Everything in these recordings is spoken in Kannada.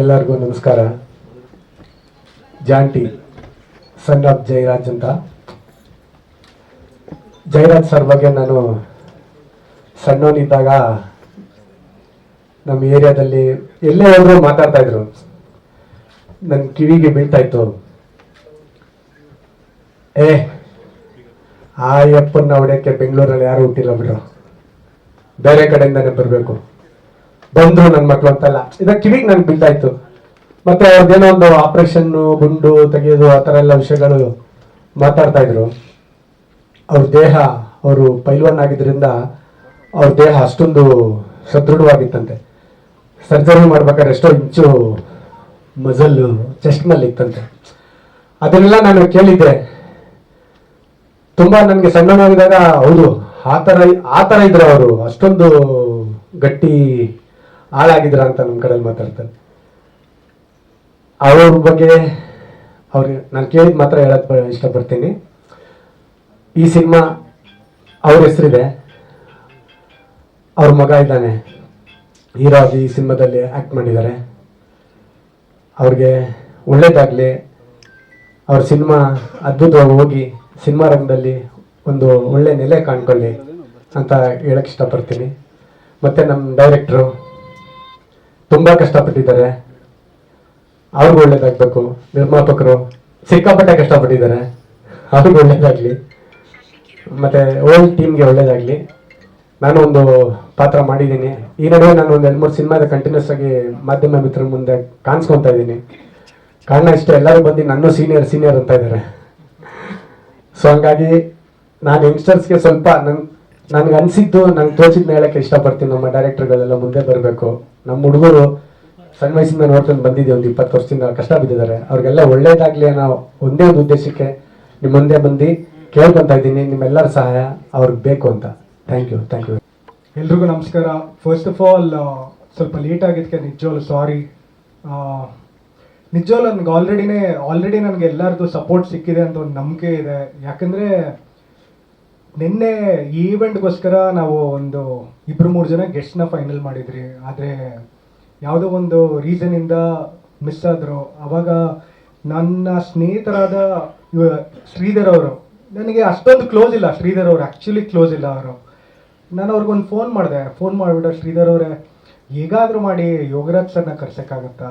ಎಲ್ಲರಿಗೂ ನಮಸ್ಕಾರ. ಜಾಂಟಿ ಸನ್ ಆಫ್ ಜಯರಾಜ್ ಅಂತ. ಜಯರಾಜ್ ಸರ್ ಬಗ್ಗೆ ನಾನು ಸಣ್ಣವನಿದ್ದಾಗ ನಮ್ಮ ಏರಿಯಾದಲ್ಲಿ ಎಲ್ಲೇ ಹೋದ್ರು ಮಾತಾಡ್ತಾ ಇದ್ರು. ನನ್ನ ಕಿವಿಗೆ ಬೀಳ್ತಾ ಇತ್ತು. ಏ ಆ ಯಪ್ಪನ್ನ ಹೊಡೆಯಕ್ಕೆ ಬೆಂಗಳೂರಲ್ಲಿ ಯಾರು ಹುಟ್ಟಿಲ್ಲ ಬಿಡ್ರು. ಬೇರೆ ಕಡೆಯಿಂದಾನೆ ಬರಬೇಕು. ಬಂದ್ರು ನನ್ನ ಮಕ್ಳು ಅಂತಲ್ಲ. ಇದ ಕಿವಿಗೆ ನನಗೆ ಬೀಳ್ತಾ ಇತ್ತು ಮತ್ತೆ ಅವ್ರದ್ದೇನೋ ಒಂದು ಆಪರೇಷನ್ ಗುಂಡು ತೆಗೆಯೋದು ಆ ಥರ ಎಲ್ಲ ವಿಷಯಗಳು ಮಾತಾಡ್ತಾ ಇದ್ರು. ಅವ್ರ ದೇಹ, ಅವರು ಪೈಲ್ವನ್ ಆಗಿದ್ರಿಂದ ಅವ್ರ ದೇಹ ಅಷ್ಟೊಂದು ಸದೃಢವಾಗಿತ್ತಂತೆ. ಸರ್ಜರಿ ಮಾಡ್ಬೇಕಾದ್ರೆ ಎಷ್ಟೋ ಇಂಚು ಮಜಲ್ ಚೆಸ್ಟ್ನಲ್ಲಿ ಇತ್ತಂತೆ. ಅದನ್ನೆಲ್ಲ ನಾನು ಕೇಳಿದ್ದೆ. ತುಂಬಾ ನನಗೆ ಸಣ್ಣನಾಗಿದ್ದಾಗ ಹೌದು, ಆ ಥರ ಆ ಥರ ಇದ್ರು ಅವರು ಅಷ್ಟೊಂದು ಗಟ್ಟಿ ಹಾಳಾಗಿದ್ರ ಅಂತ ನಮ್ಮ ಕಡೆಯಲ್ಲಿ ಮಾತಾಡ್ತಾರೆ. ಅವ್ರ ಬಗ್ಗೆ ಅವ್ರಿಗೆ ನಾನು ಕೇಳಿದ ಮಾತ್ರ ಹೇಳಕ್ ಇಷ್ಟಪಡ್ತೀನಿ. ಈ ಸಿನಿಮಾ ಅವ್ರ ಹೆಸರಿದೆ. ಅವ್ರ ಮಗ ಇದ್ದಾನೆ. ಹೀರೋ ಈ ಸಿನಿಮಾದಲ್ಲಿ ಆ್ಯಕ್ಟ್ ಮಾಡಿದ್ದಾರೆ. ಅವ್ರಿಗೆ ಒಳ್ಳೇದಾಗಲಿ. ಅವ್ರ ಸಿನಿಮಾ ಅದ್ಭುತವಾಗಿ ಹೋಗಿ ಸಿನಿಮಾ ರಂಗದಲ್ಲಿ ಒಂದು ಒಳ್ಳೆ ನೆಲೆ ಕಾಣ್ಕೊಳ್ಳಿ ಅಂತ ಹೇಳಕ್ ಇಷ್ಟಪಡ್ತೀನಿ. ಮತ್ತೆ ನಮ್ಮ ಡೈರೆಕ್ಟ್ರು ತುಂಬ ಕಷ್ಟಪಟ್ಟಿದ್ದಾರೆ. ಅವ್ರಿಗೂ ಒಳ್ಳೇದಾಗಬೇಕು. ನಿರ್ಮಾಪಕರು ಸಿಕ್ಕಾಪಟ್ಟೆ ಕಷ್ಟಪಟ್ಟಿದ್ದಾರೆ. ಅವ್ರಿಗೂ ಒಳ್ಳೇದಾಗಲಿ. ಮತ್ತೆ ಓಲ್ಡ್ ಟೀಮ್ಗೆ ಒಳ್ಳೇದಾಗಲಿ. ನಾನು ಒಂದು ಪಾತ್ರ ಮಾಡಿದ್ದೀನಿ. ಈ ನಡುವೆ ನಾನು ಒಂದು ಎರಡು ಮೂರು ಸಿನಿಮಾದ ಕಂಟಿನ್ಯೂಸ್ ಆಗಿ ಮಾಧ್ಯಮ ಮಿತ್ರರ ಮುಂದೆ ಕಾಣಿಸ್ಕೊತಾ ಇದ್ದೀನಿ. ಕಾರಣ ಇಷ್ಟೇ, ಎಲ್ಲರೂ ಬಂದು ನನ್ನ ಸೀನಿಯರ್ ಸೀನಿಯರ್ ಅಂತ ಇದ್ದಾರೆ. ಸೊ ಹಂಗಾಗಿ ನಾನು ಯಂಗ್ಸ್ಟರ್ಸ್ಗೆ ಸ್ವಲ್ಪ ನನ್ ನನ್ಗೆ ಅನ್ಸಿದ್ದು ನಂಗೆ ತೋಚಿದ್ನ ಹೇಳಕ್ಕೆ ಇಷ್ಟಪಡ್ತೀನಿ. ನಮ್ಮ ಡೈರೆಕ್ಟರ್ಗಳೆಲ್ಲ ಮುಂದೆ ಬರಬೇಕು. ನಮ್ಮ ಹುಡುಗರು ಸಣ್ಣ ವಯಸ್ಸಿಂದ ನೋಡ್ಕೊಂಡು ಬಂದಿದ್ದೆ ಒಂದು ಇಪ್ಪತ್ತು ವರ್ಷದಿಂದ, ಕಷ್ಟ ಬಿದ್ದಿದ್ದಾರೆ. ಅವ್ರಿಗೆಲ್ಲ ಒಳ್ಳೇದಾಗ್ಲಿ ಅನ್ನೋ ಒಂದೇ ಒಂದು ಉದ್ದೇಶಕ್ಕೆ ನಿಮ್ಮ ಮುಂದೆ ಬಂದು ಕೇಳ್ಕೊಂತ ಇದ್ದೀನಿ. ನಿಮ್ಮೆಲ್ಲರ ಸಹಾಯ ಅವ್ರಿಗೆ ಬೇಕು ಅಂತ. ಥ್ಯಾಂಕ್ ಯು ಥ್ಯಾಂಕ್ ಯು ಎಲ್ರಿಗೂ ನಮಸ್ಕಾರ. ಫಸ್ಟ್ ಆಫ್ ಆಲ್ ಸ್ವಲ್ಪ ಲೇಟ್ ಆಗಿದ್ದಕ್ಕೆ ನಿಜವಾಗ್ಲು ಸಾರಿ ನಿಜವಾಗ್ಲು ನನಗೆ ಆಲ್ರೆಡಿನೇ ಆಲ್ರೆಡಿ ನನಗೆ ಎಲ್ಲರದು ಸಪೋರ್ಟ್ ಸಿಕ್ಕಿದೆ ಅಂತ ಒಂದು ನಂಬಿಕೆ ಇದೆ. ಯಾಕಂದರೆ ನಿನ್ನೆ ಈ ಇವೆಂಟ್ಗೋಸ್ಕರ ನಾವು ಒಂದು ಇಬ್ಬರು ಮೂರು ಜನ ಗೆಸ್ಟ್ನ ಫೈನಲ್ ಮಾಡಿದ್ರಿ. ಆದರೆ ಯಾವುದೋ ಒಂದು ರೀಸನಿಂದ ಮಿಸ್ ಆದರು. ಅವಾಗ ನನ್ನ ಸ್ನೇಹಿತರಾದ ಶ್ರೀಧರ್ ಅವರು, ನನಗೆ ಅಷ್ಟೊಂದು ಕ್ಲೋಸ್ ಇಲ್ಲ. ಶ್ರೀಧರ್ ಅವರು ಆ್ಯಕ್ಚುಲಿ ಕ್ಲೋಸ್ ಇಲ್ಲ ಅವರು. ನಾನು ಅವ್ರಿಗೊಂದು ಫೋನ್ ಮಾಡಿದೆ. ಫೋನ್ ಮಾಡಿಬಿಟ್ಟು ಶ್ರೀಧರ್ ಅವರೇ, ಹೇಗಾದರೂ ಮಾಡಿ ಯೋಗರಾಜ್ ಸರ್ನ ಕರ್ಸೋಕ್ಕಾಗತ್ತಾ?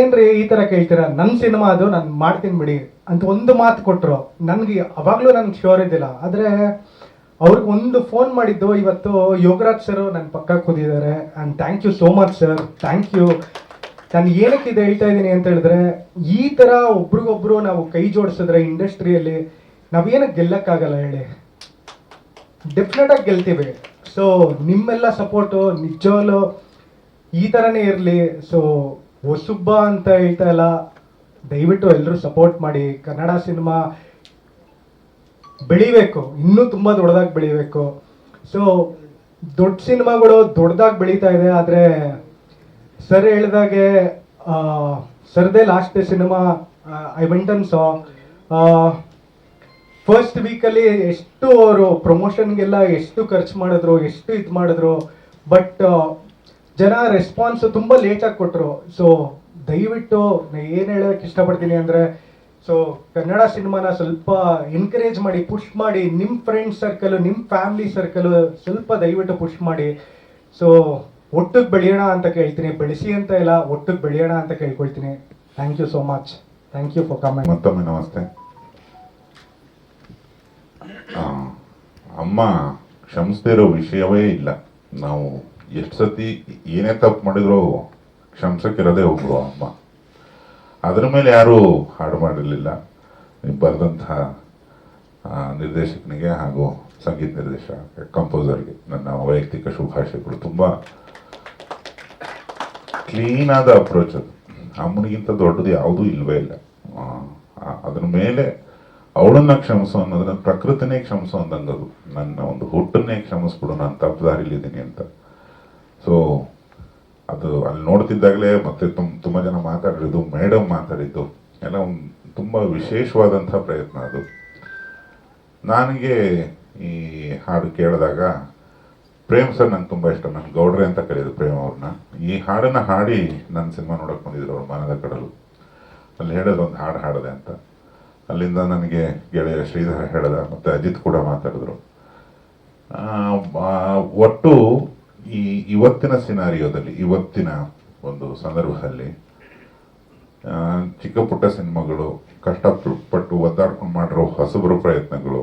ಏನ್ರಿ ಈ ಥರ ಕೇಳ್ತೀರಾ? ನನ್ನ ಸಿನಿಮಾ ಅದು, ನಾನು ಮಾಡ್ತೀನಿ ಬಿಡಿ. ಅಂತ ಒಂದು ಮಾತು ಕೊಟ್ಟರು ನನಗೆ ಅವಾಗಲೂ ನನಗೆ ಶ್ಯೂರ್ ಇದ್ದಿಲ್ಲ. ಆದರೆ ಅವ್ರಿಗೆ ಒಂದು ಫೋನ್ ಮಾಡಿದ್ದು, ಇವತ್ತು ಯೋಗರಾಜ್ ಸರ್ ನನ್ನ ಪಕ್ಕ ಕೂತಿದ್ದಾರೆ. And thank you so much sir thank you ನಾನು ಏನಕ್ಕೆ ಇದು ಹೇಳ್ತಾ ಇದ್ದೀನಿ ಅಂತ ಹೇಳಿದ್ರೆ, ಈ ಥರ ಒಬ್ರಿಗೊಬ್ರು ನಾವು ಕೈ ಜೋಡಿಸಿದ್ರೆ ಇಂಡಸ್ಟ್ರಿಯಲ್ಲಿ ನಾವೇನಕ್ಕೆ ಗೆಲ್ಲಕ್ಕಾಗಲ್ಲ ಹೇಳಿ. ಡೆಫಿನೆಟ್ ಆಗಿ ಗೆಲ್ತೀವಿ. ಸೊ ನಿಮ್ಮೆಲ್ಲ ಸಪೋರ್ಟು ನಿಜವಲ್ಲೂ ಈ ಥರನೇ ಇರಲಿ. ಸೊ ಹೊಸುಬ್ಬ ಅಂತ ಹೇಳ್ತಾ ಇಲ್ಲ. ದಯವಿಟ್ಟು ಎಲ್ಲರೂ ಸಪೋರ್ಟ್ ಮಾಡಿ. ಕನ್ನಡ ಸಿನಿಮಾ ಬೆಳಿಬೇಕು. ಇನ್ನೂ ತುಂಬ ದೊಡ್ಡದಾಗಿ ಬೆಳಿಬೇಕು. ಸೊ ದೊಡ್ಡ ಸಿನಿಮಾಗಳು ದೊಡ್ಡದಾಗಿ ಬೆಳೀತಾ ಇದೆ. ಆದರೆ ಸರ್ ಹೇಳಿದಾಗೆ ಸರ್ದೇ last cinema I went and saw first ವೀಕಲ್ಲಿ ಎಷ್ಟು ಅವರು ಪ್ರಮೋಷನ್ಗೆಲ್ಲ ಎಷ್ಟು ಖರ್ಚು ಮಾಡಿದ್ರು, ಎಷ್ಟು ಇದು ಮಾಡಿದ್ರು ಬಟ್ ಜನ ರೆಸ್ಪಾನ್ಸ್ ತುಂಬ ಲೇಟಾಗಿ ಕೊಟ್ಟರು ಸೊ ದಯವಿಟ್ಟು ಏನು ಹೇಳೋಕ್ಕೆ ಇಷ್ಟಪಡ್ತೀನಿ ಅಂದರೆ ಸೊ ಕನ್ನಡ ಸಿನಿಮಾನ ಸ್ವಲ್ಪ ಎನ್ಕರೇಜ್ ಮಾಡಿ ಪುಷ್ ಮಾಡಿ ನಿಮ್ಮ ಫ್ರೆಂಡ್ ಸರ್ಕಲ್ ನಿಮ್ಮ ಫ್ಯಾಮಿಲಿ ಸರ್ಕಲ್ ಸ್ವಲ್ಪ ದಯವಿಟ್ಟು ಪುಷ್ ಮಾಡಿ. ಸೊ ಒಟ್ಟಿಗೆ ಬೆಳೆಯೋಣ ಅಂತ ಕೇಳ್ತೀನಿ, ಬೆಳೆಸಿ ಅಂತ ಇಲ್ಲ, ಒಟ್ಟಿಗೆ ಬೆಳೆಯೋಣ ಅಂತ ಕೇಳ್ಕೊಳ್ತೀನಿ. Thank you so much thank you for comment ಮತ್ತೊಮ್ಮೆ ನಮಸ್ತೆ. ಅಮ್ಮ ಕ್ಷಮಿಸದೇ ವಿಷಯವೇ ಇಲ್ಲ. ನಾವು ಎಷ್ಟು ಸತಿ ಏನೇ ತಪ್ಪು ಮಾಡಿದ್ರು ಕ್ಷಮಿಸಕ್ಕಿರೋದೇ ಒಬ್ರು ಅಮ್ಮ. ಅದ್ರ ಮೇಲೆ ಯಾರೂ ಹಾಡು ಮಾಡಿರಲಿಲ್ಲ. ಬರೆದಂತಹ ನಿರ್ದೇಶಕನಿಗೆ ಹಾಗೂ ಸಂಗೀತ ನಿರ್ದೇಶಕ ಕಂಪೋಸರ್ಗೆ ನನ್ನ ವೈಯಕ್ತಿಕ ಶುಭಾಶಯಗಳು. ತುಂಬ ಕ್ಲೀನ್ ಆದ ಅಪ್ರೋಚ್ ಅದು. ಅಮ್ಮನಿಗಿಂತ ದೊಡ್ಡದು ಯಾವುದೂ ಇಲ್ವೇ ಇಲ್ಲ. ಅದ್ರ ಮೇಲೆ ಅವಳನ್ನ ಕ್ಷಮಿಸೋ ಅನ್ನೋದನ್ನ, ಪ್ರಕೃತಿನೇ ಕ್ಷಮಿಸು ಅಂದಂಗದು. ನನ್ನ ಒಂದು ಹುಟ್ಟನ್ನೇ ಕ್ಷಮಿಸ್ಬಿಡು ನಾನು ತಪ್ಪು ದಾರಿಲಿದ್ದೀನಿ ಅಂತ. ಸೊ ಅದು ಅಲ್ಲಿ ನೋಡ್ತಿದ್ದಾಗಲೇ ಮತ್ತೆ ತುಂಬ ತುಂಬ ಜನ ಮಾತಾಡಿದ್ದು ಮೇಡಮ್ ಮಾತಾಡಿದ್ದು, ಎಲ್ಲ ಒಂದು ತುಂಬ ವಿಶೇಷವಾದಂಥ ಪ್ರಯತ್ನ ಅದು. ನನಗೆ ಈ ಹಾಡು ಕೇಳಿದಾಗ ಪ್ರೇಮ್ ಸರ್ ನಂಗೆ ತುಂಬ ಇಷ್ಟ, ನನ್ನ ಗೌಡ್ರೆ ಅಂತ ಕರೆಯೋದು ಪ್ರೇಮ್ ಅವ್ರನ್ನ. ಈ ಹಾಡನ್ನು ಹಾಡಿ ನನ್ನ ಸಿನಿಮಾ ನೋಡಕ್ಕೆ ಬಂದಿದ್ರು ಅವ್ರು ಮನದ ಕಡಲು. ಅಲ್ಲಿ ಹೇಳೋದು ಒಂದು ಹಾಡು ಹಾಡಿದೆ ಅಂತ. ಅಲ್ಲಿಂದ ನನಗೆ ಗೆಳೆಯ ಶ್ರೀಧರ ಹೇಳಿದ, ಮತ್ತು ಅಜಿತ್ ಕೂಡ ಮಾತಾಡಿದ್ರು. ಒಟ್ಟು ಈ ಇವತ್ತಿನ ಸಿನಾರಿಯೋದಲ್ಲಿ, ಇವತ್ತಿನ ಒಂದು ಸಂದರ್ಭದಲ್ಲಿ ಚಿಕ್ಕ ಪುಟ್ಟ ಸಿನಿಮಾಗಳು, ಕಷ್ಟಪಟ್ಟು ಒದ್ದಾಡ್ಕೊಂಡು ಮಾಡಿರೋ ಹೊಸಬರ ಪ್ರಯತ್ನಗಳು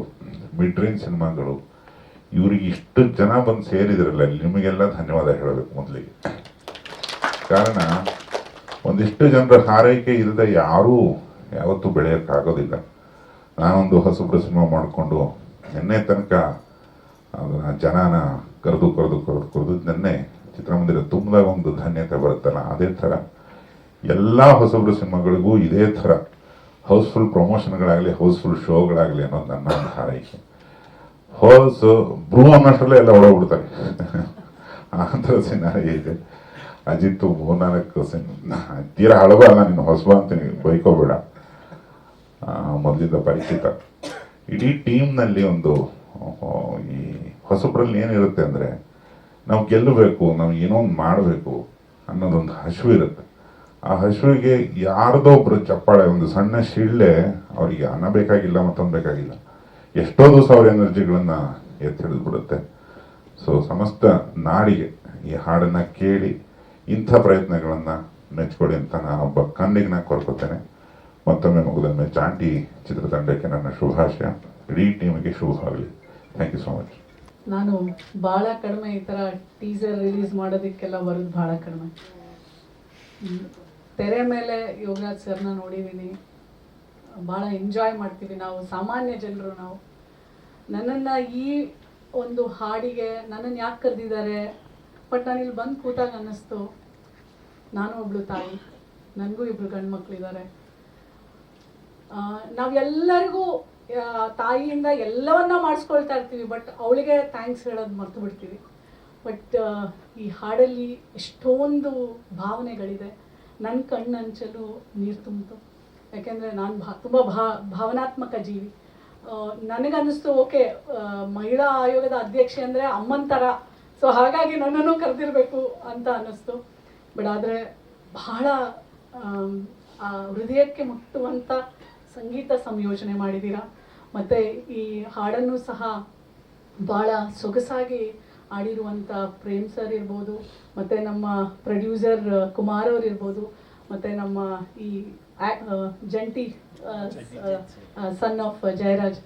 ಮಿಡ್ ರೇಂಜ್ ಸಿನಿಮಾಗಳು, ಇವ್ರಿಗೆ ಇಷ್ಟು ಜನ ಬಂದು ಸೇರಿದ್ರಲ್ಲ, ನಿಮಗೆಲ್ಲ ಧನ್ಯವಾದ ಹೇಳಬೇಕು ಮೊದಲಿಗೆ. ಕಾರಣ, ಒಂದಿಷ್ಟು ಜನರ ಹಾರೈಕೆ ಇಲ್ಲದೆ ಯಾರೂ ಯಾವತ್ತೂ ಬೆಳೆಯೋಕ್ಕಾಗೋದಿಲ್ಲ. ನಾನೊಂದು ಹೊಸಬ್ರ ಸಿನಿಮಾ ಮಾಡಿಕೊಂಡು, ನಿನ್ನೆ ತನಕ ಅದನ್ನು ಜನನ ಕರೆದು ಕರೆದು ಕರೆದು ಕರೆದು ನಿನ್ನೆ ಚಿತ್ರಮಂದಿರ ತುಂಬಿದಾಗ ಒಂದು ಧನ್ಯತೆ ಬರುತ್ತಲ್ಲ, ಅದೇ ಥರ ಎಲ್ಲ ಹೊಸಬ್ರು ಸಿನಿಮಾಗಳಿಗೂ ಇದೇ ಥರ ಹೌಸ್ಫುಲ್ ಪ್ರಮೋಷನ್ಗಳಾಗಲಿ ಹೌಸ್ಫುಲ್ ಶೋಗಳಾಗಲಿ ಅನ್ನೋದು ನನ್ನ ಒಂದು ಹಾರೈಕೆ. ಹೋಲ್ಸ್ ಬ್ರೂ ಅನ್ನೋಷ್ಟರಲ್ಲೇ ಎಲ್ಲ ಹೊಡೋಗ್ಬಿಡ್ತಾರೆ ಆ ಥರ ಇದೆ. ಅಜಿತ್ ಮೂರ್ನಾಲ್ಕು ಸಿನಿಮಾ ತೀರಾ ಹಳಬ ಅಲ್ಲ, ನೀನು ಹೊಸಬ ಅಂತೀನಿ, ಬೈಕೋಬೇಡ. ಮೊದಲಿಂದ ಪರಿಚಿತ. ಇಡೀ ಟೀಮ್ನಲ್ಲಿ ಒಂದು ಈ ಹೊಸಬ್ರಲ್ಲಿ ಏನಿರುತ್ತೆ ಅಂದರೆ, ನಾವು ಗೆಲ್ಲಬೇಕು, ನಾವು ಏನೋ ಒಂದು ಮಾಡಬೇಕು ಅನ್ನೋದೊಂದು ಹಸಿವು ಇರುತ್ತೆ. ಆ ಹಸಿವಿಗೆ ಯಾರ್ದೋ ಒಬ್ರು ಚಪ್ಪಾಳೆ, ಒಂದು ಸಣ್ಣ ಶಿಳ್ಳೆ ಅವರಿಗೆ ಅನ್ನ ಬೇಕಾಗಿಲ್ಲ, ಮತ್ತೊಂದು ಬೇಕಾಗಿಲ್ಲ. ಎಷ್ಟೋ ದಿವಸ ಅವ್ರ ಎನರ್ಜಿಗಳನ್ನು ಹಿಡಿದ್ಬಿಡುತ್ತೆ ಸೊ ಸಮಸ್ತ ನಾಡಿಗೆ ಈ ಹಾಡನ್ನು ಕೇಳಿ, ಇಂಥ ಪ್ರಯತ್ನಗಳನ್ನು ಮೆಚ್ಕೊಡಿ ಅಂತ ನಾನು ಒಬ್ಬ ಕಣ್ಣಿಗೆ ನಾನು ಕೋರ್ಕೊತೇನೆ. ಮತ್ತೊಮ್ಮೆ ಮುಗಿದೊಮ್ಮೆ ಚಾಂಟಿ ಚಿತ್ರತಂಡಕ್ಕೆ ನನ್ನ ಶುಭಾಶಯ. ಇಡೀ ಟೀಮಿಗೆ ಶುಭ ಆಗಲಿ ಥ್ಯಾಂಕ್ ಯು ಸೊ ಮಚ್ ನಾನು ಭಾಳ ಕಡಿಮೆ ಈ ಥರ ಟೀಸರ್ ರಿಲೀಸ್ ಮಾಡೋದಕ್ಕೆಲ್ಲ ಬರೋದು ಭಾಳ ಕಡಿಮೆ. ತೆರೆ ಮೇಲೆ ಯೋಗರಾಜ್ ಸರ್ನ ನೋಡಿದ್ದೀನಿ ಭಾಳ ಎಂಜಾಯ್ ಮಾಡ್ತೀವಿ ನಾವು, ಸಾಮಾನ್ಯ ಜನರು ನಾವು. ನನ್ನನ್ನು ಈ ಒಂದು ಹಾಡಿಗೆ ನನ್ನನ್ನು ಯಾಕೆ ಕರೆದಿದ್ದಾರೆ? ಬಟ್ ನಾನು ಇಲ್ಲಿ ಬಂದು ಕೂತಾಗ ಅನ್ನಿಸ್ತು. ನಾನು ಒಬ್ಳು ತಾಯಿ. ನನಗೂ ಇಬ್ರು ಗಂಡು ಮಕ್ಕಳಿದ್ದಾರೆ ನಾವೆಲ್ಲರಿಗೂ ತಾಯಿಯಿಂದ ಎಲ್ಲವನ್ನ ಮಾಡಿಸ್ಕೊಳ್ತಾ ಇರ್ತೀವಿ ಬಟ್ ಅವಳಿಗೆ ಥ್ಯಾಂಕ್ಸ್ ಹೇಳೋದು ಮರ್ತು ಬಿಡ್ತೀವಿ. ಬಟ್ ಈ ಹಾಡಲ್ಲಿ ಎಷ್ಟೊಂದು ಭಾವನೆಗಳಿದೆ. ನನ್ನ ಕಣ್ಣಂಚಲು ನೀರು ತುಂಬಿತು. ಯಾಕೆಂದರೆ ನಾನು ಭಾ, ತುಂಬ ಭಾ, ಭಾವನಾತ್ಮಕ ಜೀವಿ. ನನಗನ್ನಿಸ್ತು, ಓಕೆ ಮಹಿಳಾ ಆಯೋಗದ ಅಧ್ಯಕ್ಷೆ ಅಂದರೆ ಅಮ್ಮನ ಥರ ಸೊ ಹಾಗಾಗಿ ನನ್ನನ್ನು ಕರೆದಿರಬೇಕು ಅಂತ ಅನ್ನಿಸ್ತು. ಬಟ್ ಆದರೆ ಬಹಳ ಹೃದಯಕ್ಕೆ ಮುಟ್ಟುವಂಥ ಸಂಗೀತ ಸಂಯೋಜನೆ ಮಾಡಿದ್ದೀರಾ? ಮತ್ತು ಈ ಹಾಡನ್ನು ಸಹ ಭಾಳ ಸೊಗಸಾಗಿ ಆಡಿರುವಂಥ ಪ್ರೇಮ್ ಸರ್ ಇರ್ಬೋದು ಮತ್ತು ನಮ್ಮ ಪ್ರೊಡ್ಯೂಸರ್ ಕುಮಾರ್ ಅವ್ರು ಇರ್ಬೋದು ಮತ್ತು ನಮ್ಮ ಈ ಜಂಟಿ ಸನ್ ಆಫ್ ಜಯರಾಜ್.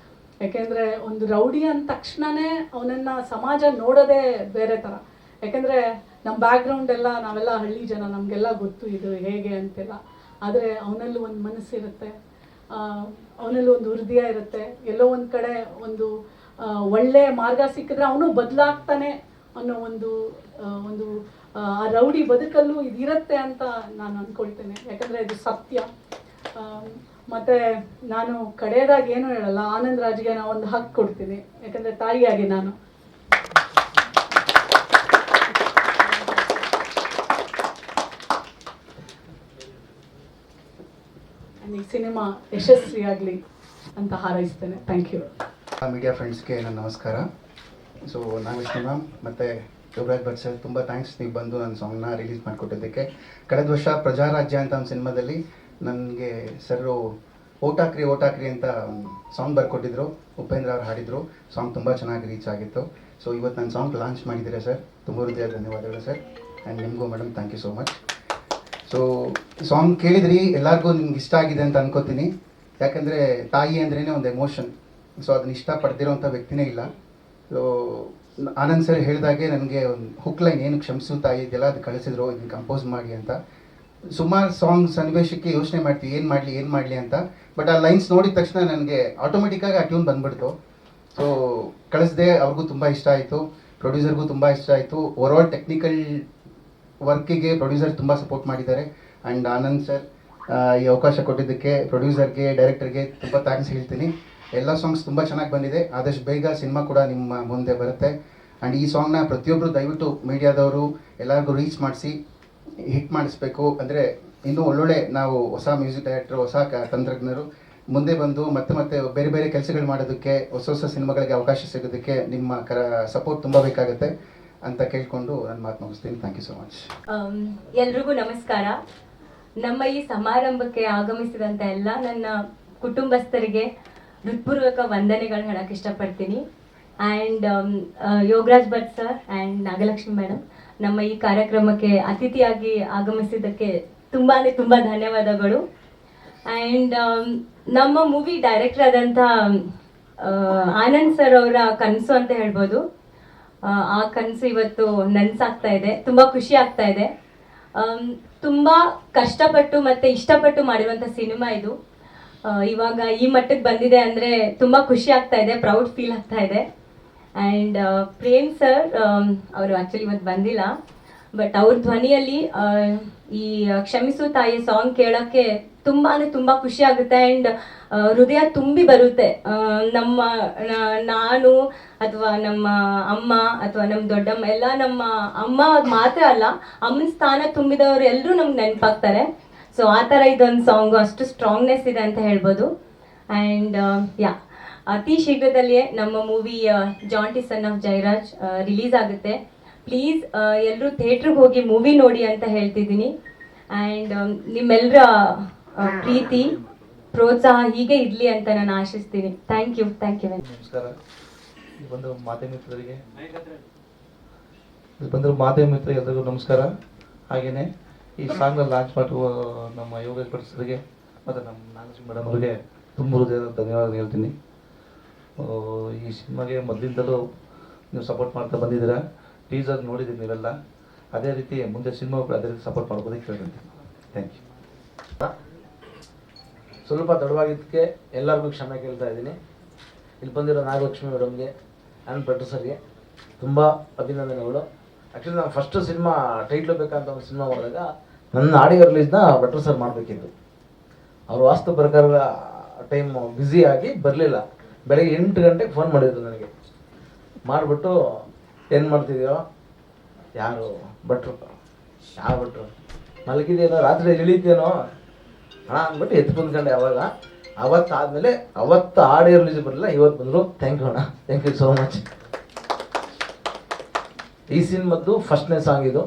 ಯಾಕೆಂದರೆ ಒಂದು ರೌಡಿ ಅಂದ ತಕ್ಷಣನೇ ಅವನನ್ನು ಸಮಾಜ ನೋಡೋದೇ ಬೇರೆ ಥರ ಯಾಕೆಂದರೆ ನಮ್ಮ ಬ್ಯಾಕ್ಗ್ರೌಂಡ್ ಎಲ್ಲ ನಾವೆಲ್ಲ ಹಳ್ಳಿ ಜನ ನಮಗೆಲ್ಲ ಗೊತ್ತು ಇದು ಹೇಗೆ ಅಂತೆಲ್ಲ. ಆದರೆ ಅವನಲ್ಲೂ ಒಂದು ಮನಸ್ಸಿರುತ್ತೆ. ಅವನಲ್ಲಿ ಒಂದು ಹೃದಯ ಇರುತ್ತೆ. ಎಲ್ಲೋ ಒಂದು ಕಡೆ ಒಂದು ಒಳ್ಳೆ ಮಾರ್ಗ ಸಿಕ್ಕಿದ್ರೆ ಅವನು ಬದಲಾಗ್ತಾನೆ ಅನ್ನೋ ಒಂದು ಒಂದು, ಆ ರೌಡಿ ಬದುಕಲ್ಲೂ ಇದಿರುತ್ತೆ ಅಂತ ನಾನು ಅಂದ್ಕೊಳ್ತೇನೆ ಯಾಕಂದರೆ ಇದು ಸತ್ಯ. ಮತ್ತು ಮತ್ತೆ ನಾನು ಕಡೆಯದಾಗಿ ಏನು ಹೇಳಲ್ಲ. ಆನಂದ್ ರಾಜ್ಗೆ ನಾನು ಒಂದು ಹಕ್ಕು ಕೊಡ್ತೀನಿ. ಯಾಕಂದರೆ ತಾಯಿಯಾಗಿ ನಾನು. ಈ ಸಿನಿಮಾ ಯಶಸ್ವಿಯಾಗಲಿ ಅಂತ ಹಾರೈಸ್ತೇನೆ. ಥ್ಯಾಂಕ್ ಯು ಮೀಡಿಯಾ ಫ್ರೆಂಡ್ಸ್ಗೆ ನನ್ನ ನಮಸ್ಕಾರ. ಸೊ ನಾಗಲಕ್ಷ್ಮಿ ಮ್ಯಾಮ್ ಮತ್ತು ಯೋಗರಾಜ್ ಭಟ್ ಸರ್ ತುಂಬ ಥ್ಯಾಂಕ್ಸ್ ನೀವು ಬಂದು ನನ್ನ ಸಾಂಗ್ನ ರಿಲೀಸ್ ಮಾಡಿಕೊಟ್ಟಿದ್ದಕ್ಕೆ. ಕಳೆದ ವರ್ಷ ಪ್ರಜಾರಾಜ್ಯ ಅಂತ ಒಂದು ಸಿನಿಮಾದಲ್ಲಿ ನನಗೆ ಸರ್ ಓಟಾಕ್ರಿ ಓಟಾಕ್ರಿ ಅಂತ ಸಾಂಗ್ ಬರ್ಕೊಟ್ಟಿದ್ರು. ಉಪೇಂದ್ರ ಅವ್ರು ಹಾಡಿದರು. ಸಾಂಗ್ ತುಂಬ ಚೆನ್ನಾಗಿ ರೀಚ್ ಆಗಿತ್ತು. ಸೊ ಇವತ್ತು ನನ್ನ ಸಾಂಗ್ ಲಾಂಚ್ ಮಾಡಿದ್ದೀರಾ ಸರ್ ತುಂಬ ಹೃದಯ ಧನ್ಯವಾದಗಳು ಸರ್ ಆ್ಯಂಡ್ ನಿಮಗೂ madam thank you so much so song ಕೇಳಿದ್ರಿ, ಎಲ್ಲರಿಗೂ ನಿಮ್ಗೆ ಇಷ್ಟ ಆಗಿದೆ ಅಂತ ಅನ್ಕೋತೀನಿ. ಯಾಕಂದರೆ ತಾಯಿ ಅಂದ್ರೇ ಒಂದು ಎಮೋಷನ್ ಸೊ ಅದನ್ನ ಇಷ್ಟಪಡ್ದಿರೋಂಥ ವ್ಯಕ್ತಿನೇ ಇಲ್ಲ. ಸೊ ಆನಂದ್ ಸರ್ ಹೇಳಿದಾಗೆ ನನಗೆ ಒಂದು ಹುಕ್ ಲೈನ್ ಏನು ಕ್ಷಮಿಸು ತಾಯಿ, ಇದೆಲ್ಲ ಅದು ಕಳಿಸಿದ್ರು, ಇದನ್ನ ಕಂಪೋಸ್ ಮಾಡಿ ಅಂತ. ಸುಮಾರು ಸಾಂಗ್ ಸನ್ನಿವೇಶಕ್ಕೆ ಯೋಚನೆ ಮಾಡ್ತೀವಿ, ಏನು ಮಾಡಲಿ ಏನು ಮಾಡಲಿ ಅಂತ. ಬಟ್ ಆ ಲೈನ್ಸ್ ನೋಡಿದ ತಕ್ಷಣ ನನಗೆ ಆಟೋಮೆಟಿಕ್ಕಾಗಿ ಆ ಟ್ಯೂನ್ ಬಂದ್ಬಿಡ್ತು. ಸೊ ಕಳಿಸ್ದೆ, ಅವ್ರಿಗೂ ತುಂಬ ಇಷ್ಟ ಆಯಿತು. ಪ್ರೊಡ್ಯೂಸರ್ಗೂ ತುಂಬ ಇಷ್ಟ ಆಯಿತು. ಆಲ್ ಟೆಕ್ನಿಕಲ್ ವರ್ಕಿಗೆ ಪ್ರೊಡ್ಯೂಸರ್ ತುಂಬ ಸಪೋರ್ಟ್ ಮಾಡಿದ್ದಾರೆ. ಆ್ಯಂಡ್ ಆನಂದ್ ಸರ್ ಈ ಅವಕಾಶ ಕೊಟ್ಟಿದ್ದಕ್ಕೆ ಪ್ರೊಡ್ಯೂಸರ್ಗೆ ಡೈರೆಕ್ಟರ್ಗೆ ತುಂಬ ಥ್ಯಾಂಕ್ಸ್ ಹೇಳ್ತೀನಿ. ಎಲ್ಲ ಸಾಂಗ್ಸ್ ತುಂಬ ಚೆನ್ನಾಗಿ ಬಂದಿದೆ. ಆದಷ್ಟು ಬೇಗ ಸಿನಿಮಾ ಕೂಡ ನಿಮ್ಮ ಮುಂದೆ ಬರುತ್ತೆ. ಆ್ಯಂಡ್ ಈ ಸಾಂಗ್ನ ಪ್ರತಿಯೊಬ್ಬರು ದಯವಿಟ್ಟು ಮೀಡಿಯಾದವರು ಎಲ್ಲರಿಗೂ ರೀಚ್ ಮಾಡಿಸಿ ಹಿಟ್ ಮಾಡಿಸ್ಬೇಕು. ಅಂದರೆ ಇನ್ನೂ ಒಳ್ಳೊಳ್ಳೆ ನಾವು ಹೊಸ ಮ್ಯೂಸಿಕ್ ಡೈರೆಕ್ಟರ್ ಹೊಸ ತಂತ್ರಜ್ಞರು ಮುಂದೆ ಬಂದು ಮತ್ತೆ ಮತ್ತೆ ಬೇರೆ ಬೇರೆ ಕೆಲಸಗಳು ಮಾಡೋದಕ್ಕೆ, ಹೊಸ ಹೊಸ ಸಿನಿಮಾಗಳಿಗೆ ಅವಕಾಶ ಸಿಗೋದಕ್ಕೆ ನಿಮ್ಮ ಕರ ಸಪೋರ್ಟ್ ತುಂಬ ಬೇಕಾಗುತ್ತೆ. ಅಂತ ಕೇಳ್ಕೊಂಡು ನನ್ನ ಮಾತು ಮುಗಿಸ್ತೀನಿ. ಥ್ಯಾಂಕ್ ಯು ಸೊ ಮಚ್ ಎಲ್ರಿಗೂ ನಮಸ್ಕಾರ. ನಮ್ಮ ಈ ಸಮಾರಂಭಕ್ಕೆ ಆಗಮಿಸಿದಂಥ ಎಲ್ಲ ನನ್ನ ಕುಟುಂಬಸ್ಥರಿಗೆ ಹೃತ್ಪೂರ್ವಕ ವಂದನೆಗಳು ಹೇಳಕ್ಕೆ ಇಷ್ಟಪಡ್ತೀನಿ. And Yogaraj Bhat sir and Nagalakshmi madam ನಮ್ಮ ಈ ಕಾರ್ಯಕ್ರಮಕ್ಕೆ ಅತಿಥಿಯಾಗಿ ಆಗಮಿಸಿದ್ದಕ್ಕೆ ತುಂಬಾ ತುಂಬ ಧನ್ಯವಾದಗಳು. ಆ್ಯಂಡ್ ನಮ್ಮ ಮೂವಿ ಡೈರೆಕ್ಟರ್ ಆದಂಥ ಆನಂದ್ ಸರ್ ಅವರ ಕನಸು ಅಂತ ಹೇಳ್ಬೋದು. ಆ, ಕನಸು ಇವತ್ತು ನನ್ಸಾಗ್ತಾ ಇದೆ. ತುಂಬ ಖುಷಿ ಆಗ್ತಾ ಇದೆ. ತುಂಬಾ ಕಷ್ಟಪಟ್ಟು ಮತ್ತೆ ಇಷ್ಟಪಟ್ಟು ಮಾಡಿರುವಂಥ ಸಿನಿಮಾ ಇದು. ಇವಾಗ ಈ ಮಟ್ಟಕ್ಕೆ ಬಂದಿದೆ ಅಂದರೆ ತುಂಬ ಖುಷಿ ಆಗ್ತಾ ಇದೆ ಪ್ರೌಡ್ ಫೀಲ್ ಆಗ್ತಾ ಇದೆ. ಆ್ಯಂಡ್ ಪ್ರೇಮ್ ಸರ್ ಅವರು ಆ್ಯಕ್ಚುಲಿ ಇವತ್ತು ಬಂದಿಲ್ಲ. ಬಟ್ ಅವ್ರ ಧ್ವನಿಯಲ್ಲಿ ಈ ಕ್ಷಮಿಸು ತಾಯಿ ಸಾಂಗ್ ಕೇಳೋಕ್ಕೆ ತುಂಬ ತುಂಬ ಖುಷಿ ಆಗುತ್ತೆ ಆ್ಯಂಡ್ ಹೃದಯ ತುಂಬಿ ಬರುತ್ತೆ. ನಮ್ಮ ನಾನು ಅಥವಾ ನಮ್ಮ ಅಮ್ಮ ಅಥವಾ ನಮ್ಮ ದೊಡ್ಡಮ್ಮ, ಎಲ್ಲ ನಮ್ಮ ಅಮ್ಮ ಮಾತ್ರ ಅಲ್ಲ, ಅಮ್ಮನ ಸ್ಥಾನ ತುಂಬಿದವರು ಎಲ್ಲರೂ ನಮ್ಗೆ ನೆನಪಾಗ್ತಾರೆ. ಸೊ ಆ ಥರ ಇದೊಂದು ಸಾಂಗ್ ಅಷ್ಟು ಸ್ಟ್ರಾಂಗ್ನೆಸ್ ಇದೆ ಅಂತ ಹೇಳ್ಬೋದು. ಆ್ಯಂಡ್ ಯಾ ಅತಿ ಶೀಘ್ರದಲ್ಲಿಯೇ ನಮ್ಮ movie Jaanti son of Jairaj release ಆಗುತ್ತೆ. ಪ್ಲೀಸ್ ಎಲ್ಲರೂ ಥಿಯೇಟ್ರಿಗೆ ಹೋಗಿ ಮೂವಿ ನೋಡಿ ಅಂತ ಹೇಳ್ತಿದ್ದೀನಿ. ಆ್ಯಂಡ್ ನಿಮ್ಮೆಲ್ಲರ ಪ್ರೀತಿ, ಪ್ರೋತ್ಸಾಹ ಹೀಗೆ ಇರಲಿ ಅಂತ ನಾನು ಆಶಿಸ್ತೀನಿ. ಥ್ಯಾಂಕ್ ಯು ಥ್ಯಾಂಕ್ ಯು ನಮಸ್ಕಾರ. ಬಂದ ಮಾಧ್ಯಮ ಮಿತ್ರರಿಗೆ. ಬಂದಿರೋ ಮಾಧ್ಯಮ ಮಿತ್ರ ಎಲ್ಲರಿಗೂ ನಮಸ್ಕಾರ. ಹಾಗೆಯೇ ಈ ಸಾಂಗ್ನ ಲಾಂಚ್ ಮಾಡುವ ನಮ್ಮ ಯೋಗ ಪಡಿಸರಿಗೆ ಮತ್ತು ನಮ್ಮ ನಾಗೇಶ್ ಮೇಡಮ್ ಅವರಿಗೆ ತುಂಬ ಹೃದಯದ ಧನ್ಯವಾದ ಹೇಳ್ತೀನಿ. ಈ ಸಿನಿಮಾಗೆ ಮೊದಲಿಂದಲೂ ನೀವು ಸಪೋರ್ಟ್ ಮಾಡ್ತಾ ಬಂದಿದ್ದೀರಾ? ಟೀಸರ್ ನೋಡಿದ್ದೀನಿ ನೀವೆಲ್ಲ. ಅದೇ ರೀತಿ ಮುಂದೆ ಸಿನಿಮಾ ಅದೇ ರೀತಿ ಸಪೋರ್ಟ್ ಮಾಡ್ಬೋದಕ್ಕೆ ಕೇಳ್ತೀನಿ. ಥ್ಯಾಂಕ್ ಯು ಸ್ವಲ್ಪ ತಡವಾಗಿದ್ದಕ್ಕೆ ಎಲ್ಲರಿಗೂ ಕ್ಷಮೆ ಕೇಳ್ತಾ ಇದ್ದೀನಿ. ಇಲ್ಲಿ ಬಂದಿರೋ ನಾಗಲಕ್ಷ್ಮಿ ಮೇಡಮ್ಗೆ ಆ್ಯಂಡ್ ಪ್ರೊಡ್ಯೂಸರ್ಗೆ ತುಂಬ ಅಭಿನಂದನೆಗಳು. ಆ್ಯಕ್ಚುಲಿ ನಾನು ಫಸ್ಟ್ ಸಿನಿಮಾ ಟೈಟ್ಲು ಬೇಕಂತ ಒಂದು ಸಿನಿಮಾ ಮಾಡಿದಾಗ ನನ್ನ ಆಡಿಯೋ ರಿಲೀಸ್ನ ಭಟ್ರು ಸರ್ ಮಾಡಬೇಕಿತ್ತು. ಅವರು ವಾಸ್ತು ಪ್ರಕಾರ ಟೈಮ್ ಆಗಿ ಬರಲಿಲ್ಲ. ಬೆಳಗ್ಗೆ ಎಂಟು ಗಂಟೆಗೆ ಫೋನ್ ಮಾಡಿದ್ರು ನನಗೆ. ಮಾಡಿಬಿಟ್ಟು ಏನು ಮಾಡ್ತಿದ್ಯೋ? ಯಾರು ಭಟ್ರು? ಯಾರು ಭಟ್ರು? ಮಲಗಿದೇನೋ ರಾತ್ರಿ ಇಳಿತೇನೋ ಹಣ ಅಂದ್ಬಿಟ್ಟು ಎದ್ದು ಕುಂದ್ಕೊಂಡೆ ಅವಾಗ ಅವತ್ತು ಆದಮೇಲೆ ಅವತ್ತು ಆಡಿಯೋ ರಿಲೀಸ್ ಬರಲಿಲ್ಲ, ಇವತ್ತು ಬಂದರು ಥ್ಯಾಂಕ್ ಯು ಅಣ್ಣ ಥ್ಯಾಂಕ್ ಯು ಸೋ ಮಚ್ ಈ ಸಿನಿಮಾದ್ದು ಫಸ್ಟ್ನೇ ಸಾಂಗ್ ಇದು.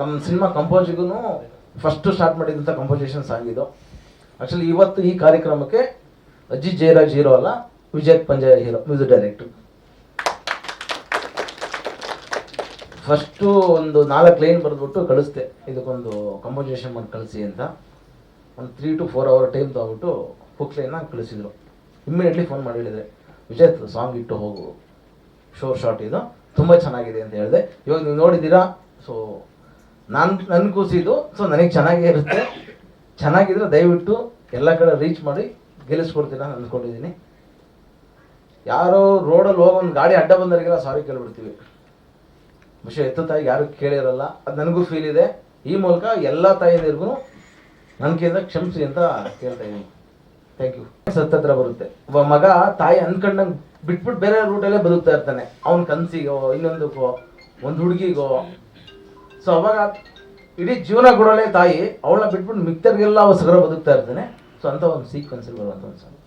ನಮ್ಮ ಸಿನಿಮಾ ಕಂಪೋಸಿಗೂ ಫಸ್ಟು ಸ್ಟಾರ್ಟ್ ಮಾಡಿದಂಥ ಕಂಪೋಸಿಷನ್ ಸಾಂಗ್ ಇದು. ಆ್ಯಕ್ಚುಲಿ ಇವತ್ತು ಈ ಕಾರ್ಯಕ್ರಮಕ್ಕೆ ಅಜಿತ್ ಜಯರಾಜ್ ಹೀರೋ ಅಲ್ಲ, ವಿಜಯ್ ಪಂಜಾಯ ಹೀರೋ ಮ್ಯೂಸಿಕ್ ಡೈರೆಕ್ಟ್ರು ಫಸ್ಟು ಒಂದು ನಾಲ್ಕು ಲೈನ್ ಬರೆದ್ಬಿಟ್ಟು ಕಳಿಸ್ದೆ. ಇದಕ್ಕೊಂದು ಕಂಪೋಸಿಷನ್ ಮಾಡಿ ಕಳಿಸಿ ಅಂತ. ಒಂದು three two four hour time ತೊಗೊಬಿಟ್ಟು ಹುಕ್ಲೆಯನ್ನು ಕಳಿಸಿದರು. ಇಮ್ಮಿಡಿಯೇಟ್ಲಿ ಫೋನ್ ಮಾಡಿ ಹೇಳಿದ್ರೆ, ವಿಜಯ್ ಸಾಂಗ್ ಇಟ್ಟು ಹೋಗು. ಶೋರ್ ಶಾರ್ಟ್ ಇದು. ತುಂಬ ಚೆನ್ನಾಗಿದೆ ಅಂತ ಹೇಳಿದೆ. ಇವಾಗ ನೀವು ನೋಡಿದ್ದೀರಾ? ಸೊ ನಾನು ನನ್ನ ಕೂಸಿದ್ದು ಸೊ ನನಗೆ ಚೆನ್ನಾಗೇ ಇರುತ್ತೆ. ಚೆನ್ನಾಗಿದ್ರೆ ದಯವಿಟ್ಟು ಎಲ್ಲ ಕಡೆ ರೀಚ್ ಮಾಡಿ ಗೆಲ್ಲಿಸ್ಕೊಡ್ತೀರ ನಾನು ಅಂದ್ಕೊಂಡಿದ್ದೀನಿ ಯಾರೋ ರೋಡಲ್ಲಿ ಹೋಗೋ ಒಂದು ಗಾಡಿ ಅಡ್ಡ ಬಂದವರಿಗೆಲ್ಲ ಸಾರಿ ಕೇಳ್ಬಿಡ್ತೀವಿ. ವಿಷಯ ಎತ್ತು ತಾಯಿಗೆ ಯಾರು ಕೇಳಿರಲ್ಲ. ಅದು ನನಗೂ ಫೀಲ್ ಇದೆ. ಈ ಮೂಲಕ ಎಲ್ಲ ತಾಯಿಯರಿಗೂ ನನ್ನ ಕೈಯಿಂದ ಕ್ಷಮಿಸಿ ಅಂತ ಕೇಳ್ತಾ ಇದ್ದೀನಿ. ಥ್ಯಾಂಕ್ ಯು ಸತ್ತತ್ರ ಬರುತ್ತೆ. ಒಬ್ಬ ಮಗ ತಾಯಿ ಅಂದ್ಕೊಂಡಂಗೆ ಬಿಟ್ಬಿಟ್ಟು ಬೇರೆ ರೂಟಲ್ಲೇ ಬದುಕ್ತಾ ಇರ್ತಾನೆ. ಅವನ ಕನಸಿಗೋ, ಇನ್ನೊಂದಕ್ಕೋ, ಒಂದು ಹುಡುಗಿಗೋ. ಸೊ ಅವಾಗ ಇಡೀ ಜೀವನ ಕೊಡೋಲೆ ತಾಯಿ, ಅವಳನ್ನ ಬಿಟ್ಬಿಟ್ಟು ಮಿಕ್ತರಿಗೆಲ್ಲ ಅವಸರ ಬದುಕ್ತಾ ಇರ್ತಾನೆ. ಸೊ ಅಂತ ಒಂದು ಸೀಕ್ವೆನ್ಸಲ್ಲಿ ಬರುವಂಥ ಒಂದು ಸಾಂಗ್